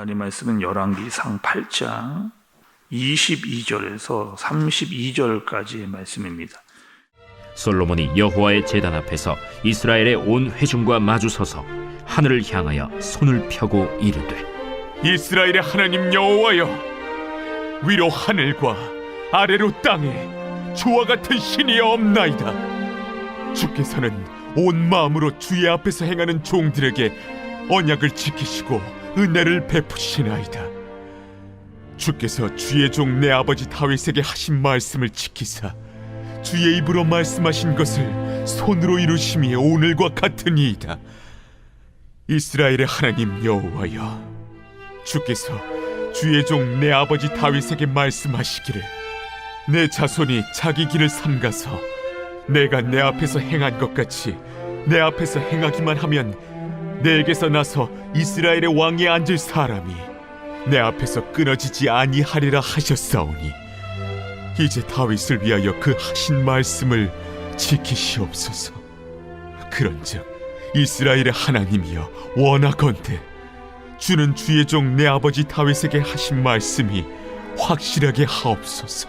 하나님 말씀은 열왕기상 8장 22절에서 32절까지의 말씀입니다. 솔로몬이 여호와의 제단 앞에서 이스라엘의 온 회중과 마주서서 하늘을 향하여 손을 펴고 이르되 이스라엘의 하나님 여호와여 위로 하늘과 아래로 땅에 주와 같은 신이 없나이다 주께서는 온 마음으로 주의 앞에서 행하는 종들에게 언약을 지키시고 은혜를 베푸시나이다. 주께서 주의 종 내 아버지 다윗에게 하신 말씀을 지키사 주의 입으로 말씀하신 것을 손으로 이루심이 오늘과 같으니이다. 이스라엘의 하나님 여호와여 주께서 주의 종 내 아버지 다윗에게 말씀하시기를 내 자손이 자기 길을 삼가서 내가 내 앞에서 행한 것 같이 내 앞에서 행하기만 하면 내게서 나서 이스라엘의 왕에 앉을 사람이 내 앞에서 끊어지지 아니하리라 하셨사오니 이제 다윗을 위하여 그 하신 말씀을 지키시옵소서 그런즉 이스라엘의 하나님이여 원하건대 주는 주의 종 내 아버지 다윗에게 하신 말씀이 확실하게 하옵소서.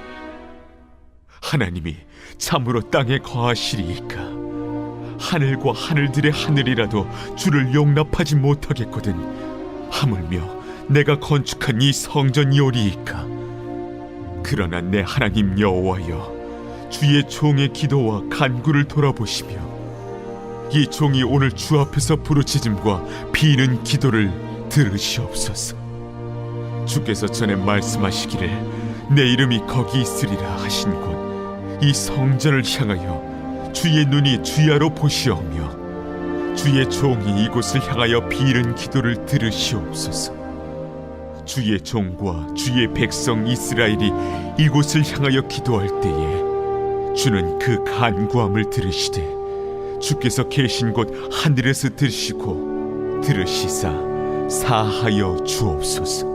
하나님이 참으로 땅에 거하시리이까 하늘과 하늘들의 하늘이라도 주를 용납하지 못하겠거든 하물며 내가 건축한 이 성전이오리이까 그러나 내 하나님 여호와여 주의 종의 기도와 간구를 돌아보시며 이 종이 오늘 주 앞에서 부르짖음과 비는 기도를 들으시옵소서. 주께서 전에 말씀하시기를 내 이름이 거기 있으리라 하신 곳 이 성전을 향하여 주의 눈이 주야로 보시오며 주의 종이 이곳을 향하여 비는 기도를 들으시옵소서. 주의 종과 주의 백성 이스라엘이 이곳을 향하여 기도할 때에 주는 그 간구함을 들으시되 주께서 계신 곳 하늘에서 들으시고 들으시사 사하여 주옵소서.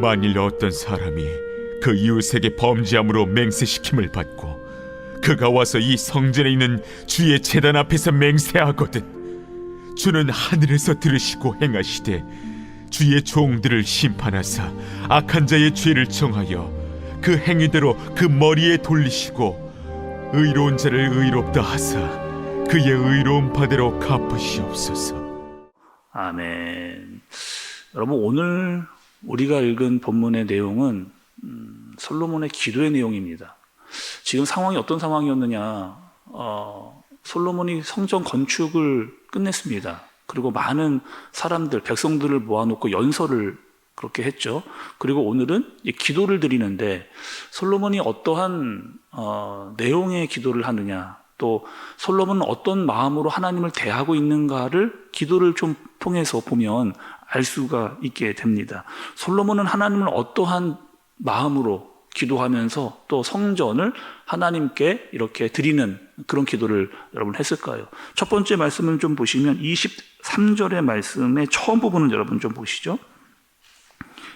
만일 어떤 사람이 그 이웃에게 범죄함으로 맹세시킴을 받고 그가 와서 이 성전에 있는 주의 제단 앞에서 맹세하거든 주는 하늘에서 들으시고 행하시되 주의 종들을 심판하사 악한 자의 죄를 정하여 그 행위대로 그 머리에 돌리시고 의로운 자를 의롭다 하사 그의 의로운 바대로 갚으시옵소서. 아멘. 여러분 오늘 우리가 읽은 본문의 내용은 음, 솔로몬의 기도의 내용입니다. 지금 상황이 어떤 상황이었느냐? 어, 솔로몬이 성전 건축을 끝냈습니다. 그리고 많은 사람들, 백성들을 모아놓고 연설을 그렇게 했죠. 그리고 오늘은 이 기도를 드리는데 솔로몬이 어떠한 어, 내용의 기도를 하느냐, 또 솔로몬은 어떤 마음으로 하나님을 대하고 있는가를 기도를 좀 통해서 보면 알 수가 있게 됩니다. 솔로몬은 하나님을 어떠한 마음으로 기도하면서 또 성전을 하나님께 이렇게 드리는 그런 기도를 여러분 했을까요? 첫 번째 말씀을 좀 보시면 23절의 말씀의 처음 부분을 여러분 좀 보시죠.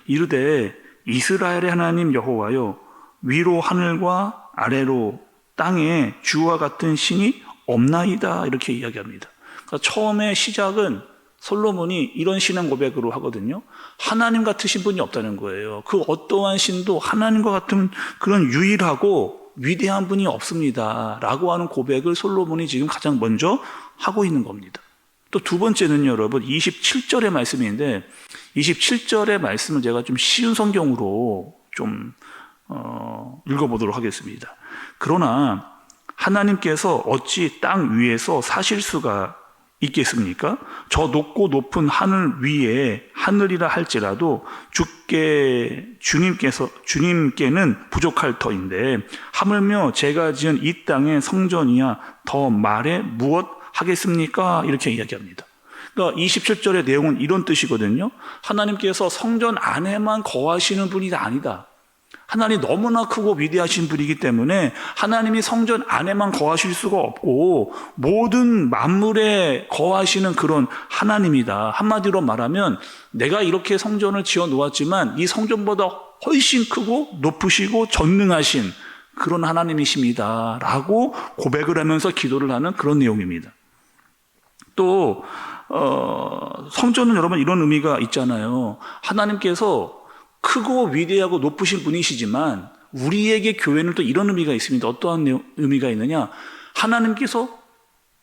이르되 이스라엘의 하나님 여호와여 위로 하늘과 아래로 땅에 주와 같은 신이 없나이다 이렇게 이야기합니다. 그러니까 처음에 시작은 솔로몬이 이런 신앙 고백으로 하거든요. 하나님 같으신 분이 없다는 거예요. 그 어떠한 신도 하나님과 같은 그런 유일하고 위대한 분이 없습니다. 라고 하는 고백을 솔로몬이 지금 가장 먼저 하고 있는 겁니다. 또 두 번째는 여러분 27절의 말씀인데 27절의 말씀을 제가 좀 쉬운 성경으로 좀 어, 읽어보도록 하겠습니다. 그러나 하나님께서 어찌 땅 위에서 사실 수가 있겠습니까? 저 높고 높은 하늘 위에 하늘이라 할지라도 주께 주님께서 주님께는 부족할 터인데 하물며 제가 지은 이 땅의 성전이야 더 말해 무엇 하겠습니까? 이렇게 이야기합니다. 그러니까 27절의 내용은 이런 뜻이거든요. 하나님께서 성전 안에만 거하시는 분이 아니다. 하나님 너무나 크고 위대하신 분이기 때문에 하나님이 성전 안에만 거하실 수가 없고 모든 만물에 거하시는 그런 하나님이다. 한마디로 말하면 내가 이렇게 성전을 지어 놓았지만 이 성전보다 훨씬 크고 높으시고 전능하신 그런 하나님이십니다. 라고 고백을 하면서 기도를 하는 그런 내용입니다. 또 어, 성전은 여러분 이런 의미가 있잖아요. 하나님께서 크고 위대하고 높으신 분이시지만 우리에게 교회는 또 이런 의미가 있습니다. 어떠한 의미가 있느냐? 하나님께서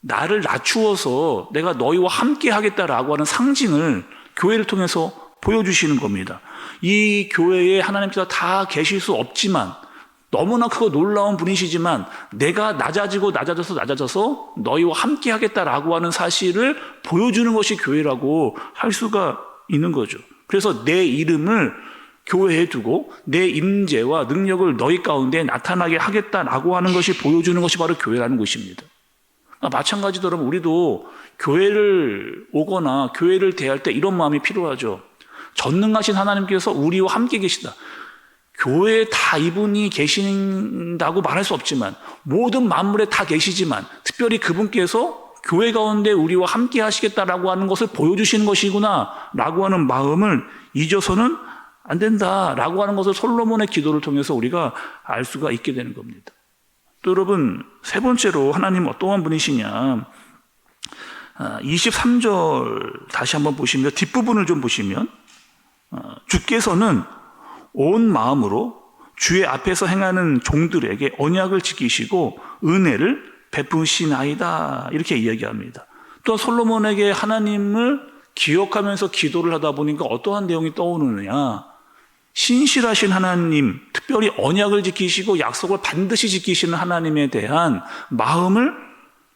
나를 낮추어서 내가 너희와 함께 하겠다라고 하는 상징을 교회를 통해서 보여주시는 겁니다. 이 교회에 하나님께서 다 계실 수 없지만 너무나 크고 놀라운 분이시지만 내가 낮아지고 낮아져서 낮아져서 너희와 함께 하겠다라고 하는 사실을 보여주는 것이 교회라고 할 수가 있는 거죠. 그래서 내 이름을 교회에 두고 내 임재와 능력을 너희 가운데 나타나게 하겠다라고 하는 것이 보여주는 것이 바로 교회라는 것입니다. 아, 마찬가지로 우리도 교회를 오거나 교회를 대할 때 이런 마음이 필요하죠. 전능하신 하나님께서 우리와 함께 계시다. 교회에 다 이분이 계신다고 말할 수 없지만 모든 만물에 다 계시지만 특별히 그분께서 교회 가운데 우리와 함께 하시겠다라고 하는 것을 보여주시는 것이구나라고 하는 마음을 잊어서는 안 된다라고 하는 것을 솔로몬의 기도를 통해서 우리가 알 수가 있게 되는 겁니다. 또 여러분 세 번째로 하나님 어떠한 분이시냐 23절 다시 한번 보시면 뒷부분을 좀 보시면 어, 주께서는 온 마음으로 주의 앞에서 행하는 종들에게 언약을 지키시고 은혜를 베푸시나이다 이렇게 이야기합니다. 또 솔로몬에게 하나님을 기억하면서 기도를 하다 보니까 어떠한 내용이 떠오르느냐 신실하신 하나님, 특별히 언약을 지키시고 약속을 반드시 지키시는 하나님에 대한 마음을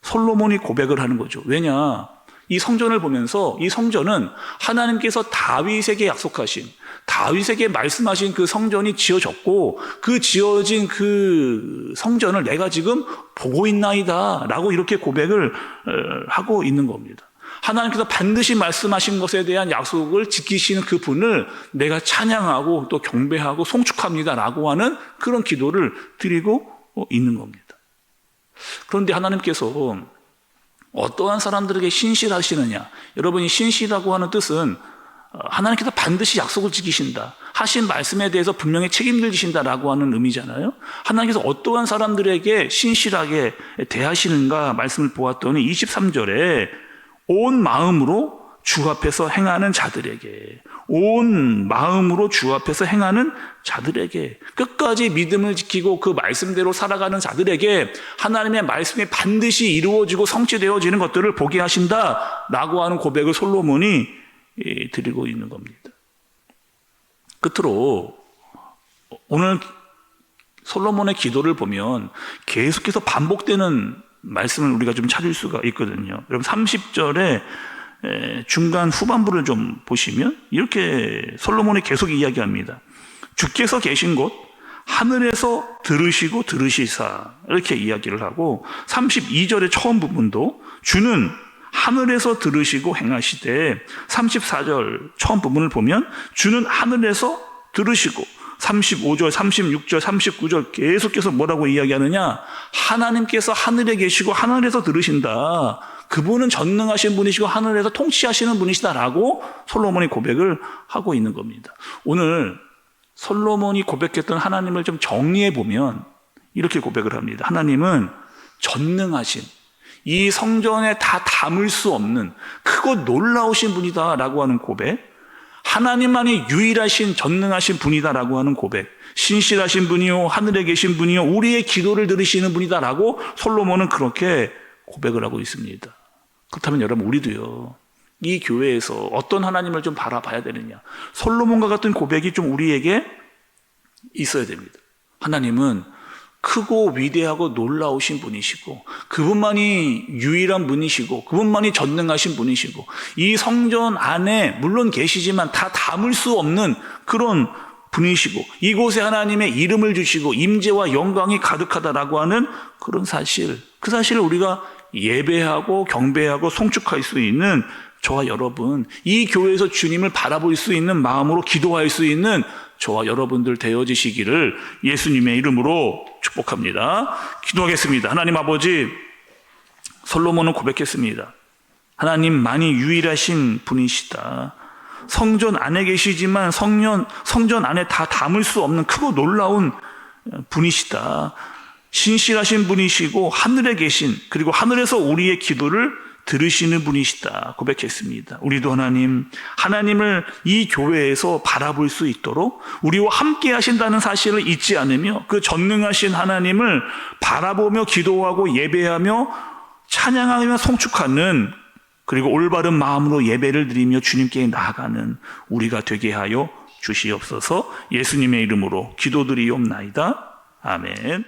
솔로몬이 고백을 하는 거죠. 왜냐? 이 성전을 보면서 이 성전은 하나님께서 다윗에게 약속하신 다윗에게 말씀하신 그 성전이 지어졌고 그 지어진 그 성전을 내가 지금 보고 있나이다라고 이렇게 고백을 어, 하고 있는 겁니다. 하나님께서 반드시 말씀하신 것에 대한 약속을 지키시는 그 분을 내가 찬양하고 또 경배하고 송축합니다라고 하는 그런 기도를 드리고 있는 겁니다. 그런데 하나님께서 어떠한 사람들에게 신실하시느냐? 여러분이 신실하고 하는 뜻은 어, 하나님께서 반드시 약속을 지키신다. 하신 말씀에 대해서 분명히 책임을 지신다라고 하는 의미잖아요. 하나님께서 어떠한 사람들에게 신실하게 대하시는가 말씀을 보았더니 23절에 온 마음으로 주 앞에서 행하는 자들에게 온 마음으로 주 앞에서 행하는 자들에게 끝까지 믿음을 지키고 그 말씀대로 살아가는 자들에게 하나님의 말씀이 반드시 이루어지고 성취되어지는 것들을 보게 하신다라고 하는 고백을 솔로몬이 예, 드리고 있는 겁니다. 끝으로 오늘 솔로몬의 기도를 보면 계속해서 반복되는 말씀을 우리가 좀 찾을 수가 있거든요. 여러분 30절에 중간 후반부를 좀 보시면 이렇게 솔로몬이 계속 이야기합니다. 주께서 계신 곳 하늘에서 들으시고 들으시사 이렇게 이야기를 하고 32절의 처음 부분도 주는 하늘에서 들으시고 행하시되 34절 처음 부분을 보면 주는 하늘에서 들으시고 35절, 36절, 39절 계속해서 뭐라고 이야기하느냐? 하나님께서 하늘에 계시고 하늘에서 들으신다. 그분은 전능하신 분이시고 하늘에서 통치하시는 분이시다라고 솔로몬이 고백을 하고 있는 겁니다. 오늘 솔로몬이 고백했던 하나님을 좀 정리해 보면 이렇게 고백을 합니다. 하나님은 전능하신 이 성전에 다 담을 수 없는 크고 놀라우신 분이다라고 하는 고백. 하나님만이 유일하신 전능하신 분이다라고 하는 고백. 신실하신 분이요 하늘에 계신 분이요 우리의 기도를 들으시는 분이다라고 솔로몬은 그렇게 고백을 하고 있습니다. 그렇다면 여러분 우리도요. 이 교회에서 어떤 하나님을 좀 바라봐야 되느냐. 솔로몬과 같은 고백이 좀 우리에게 있어야 됩니다. 하나님은 크고 위대하고 놀라우신 분이시고 그분만이 유일한 분이시고 그분만이 전능하신 분이시고 이 성전 안에 물론 계시지만 다 담을 수 없는 그런 분이시고 이곳에 하나님의 이름을 주시고 임재와 영광이 가득하다라고 하는 그런 사실 그 사실을 우리가 예배하고 경배하고 송축할 수 있는 저와 여러분 이 교회에서 주님을 바라볼 수 있는 마음으로 기도할 수 있는 저와 여러분들 되어지시기를 예수님의 이름으로 축복합니다. 기도하겠습니다. 하나님 아버지, 솔로몬은 고백했습니다. 하나님만이 유일하신 분이시다. 성전 안에 계시지만 성전, 성전 안에 다 담을 수 없는 크고 놀라운 분이시다. 신실하신 분이시고 하늘에 계신 그리고 하늘에서 우리의 기도를 들으시는 분이시다 고백했습니다. 우리도 하나님, 하나님을 이 교회에서 바라볼 수 있도록 우리와 함께 하신다는 사실을 잊지 않으며 그 전능하신 하나님을 바라보며 기도하고 예배하며 찬양하며 송축하는 그리고 올바른 마음으로 예배를 드리며 주님께 나아가는 우리가 되게 하여 주시옵소서 예수님의 이름으로 기도드리옵나이다. 아멘.